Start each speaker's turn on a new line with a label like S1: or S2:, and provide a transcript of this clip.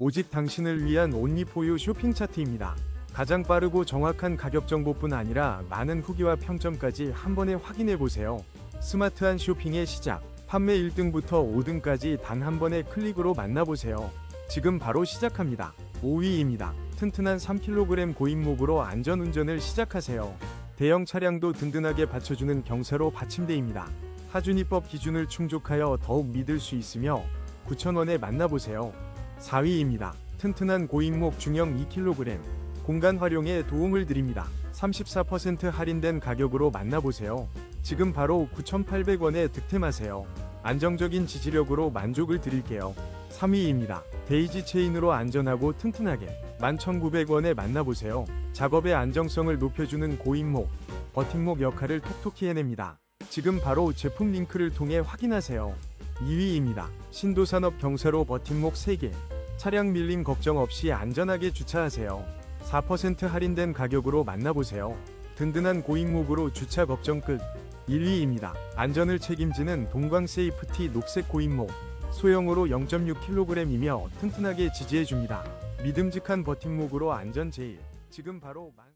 S1: 오직 당신을 위한 온리포유 쇼핑 차트입니다. 가장 빠르고 정확한 가격 정보뿐 아니라 많은 후기와 평점까지 한 번에 확인해 보세요. 스마트한 쇼핑의 시작. 판매 1등부터 5등까지 단 한 번의 클릭으로 만나보세요. 지금 바로 시작합니다. 5위입니다. 튼튼한 3kg 고인목으로 안전운전을 시작하세요. 대형 차량도 든든하게 받쳐주는 경사로 받침대입니다. 하준이법 기준을 충족하여 더욱 믿을 수 있으며 9,000원에 만나보세요. 4위입니다. 튼튼한 고인목 중형 2kg 공간 활용에 도움을 드립니다. 34% 할인된 가격으로 만나보세요. 지금 바로 9,800원에 득템하세요. 안정적인 지지력으로 만족을 드릴게요. 3위입니다. 데이지 체인으로 안전하고 튼튼하게 11,900원에 만나보세요. 작업의 안정성을 높여주는 고인목, 버팀목 역할을 톡톡히 해냅니다. 지금 바로 제품 링크를 통해 확인하세요. 2위입니다. 신도산업 경사로 버팀목 3개. 차량 밀림 걱정 없이 안전하게 주차하세요. 4% 할인된 가격으로 만나보세요. 든든한 고인목으로 주차 걱정 끝. 1위입니다. 안전을 책임지는 동광 세이프티 녹색 고인목. 소형으로 0.6kg이며 튼튼하게 지지해줍니다. 믿음직한 버팀목으로 안전 제일. 지금 바로 만...